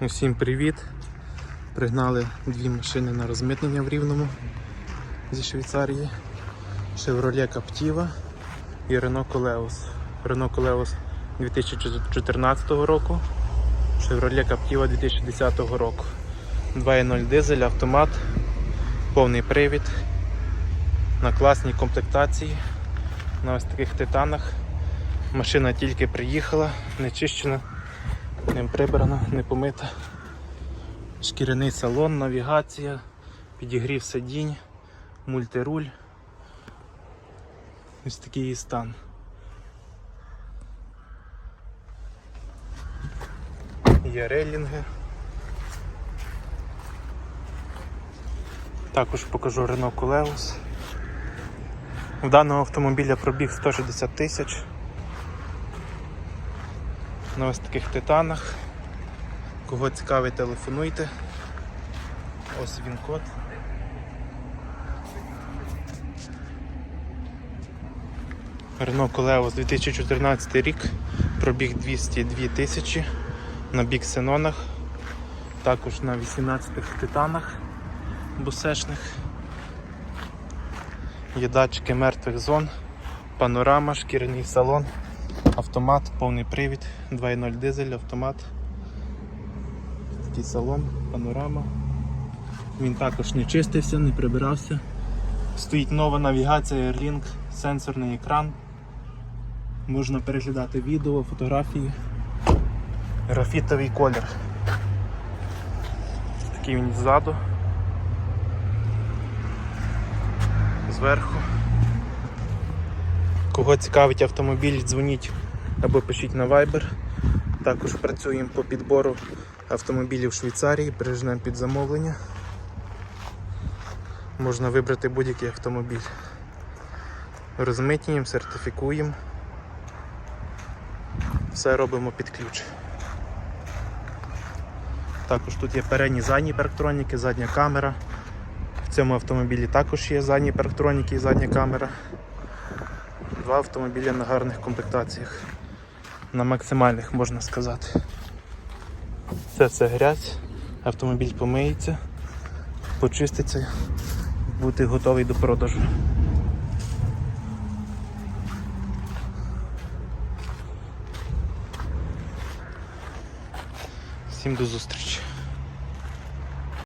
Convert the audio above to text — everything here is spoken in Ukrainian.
Усім привіт! Пригнали дві машини на розмитнення в Рівному зі Швейцарії. Chevrolet Captiva і Renault Coleos. Renault Coleos 2014 року, Chevrolet Captiva 2010 року. 2.0 дизель, автомат, повний привід, на класній комплектації, на ось таких титанах. Машина тільки приїхала, не чищена, не прибрана, не помита. Шкіряний салон, навігація, підігрів сидінь, мультируль. Ось такий її стан. Є рейлінги. Також покажу Renault Coleos. У даного автомобіля пробіг 160 тисяч. На ось таких титанах. Кого цікавить, телефонуйте. Ось він код. Renault Coleos 2014 рік, пробіг 202 тисячі на бік Сенонах, також на 18 титанах бусешних. Є датчики мертвих зон, панорама, шкіряний салон, автомат, повний привід, 2.0 дизель, автомат. Такий салон, панорама. Він також не чистився, не прибирався. Стоїть нова навігація Airlink, сенсорний екран. Можна переглядати відео, фотографії. Графітовий колір. Такий він ззаду. Зверху. Кого цікавить автомобіль, дзвоніть або пишіть на Viber. Також працюємо по підбору автомобілів Швейцарії, прижнемо під замовлення. Можна вибрати будь-який автомобіль. Розмитнюємо, сертифікуємо. Все робимо під ключ. Також тут є передні задні парктроніки, задня камера. В цьому автомобілі також є задні парктроніки і задня камера. Два автомобілі на гарних комплектаціях. На максимальних можна сказати. Це все грязь, автомобіль помиється, почиститься, бути готовий до продажу. Всім до зустрічі.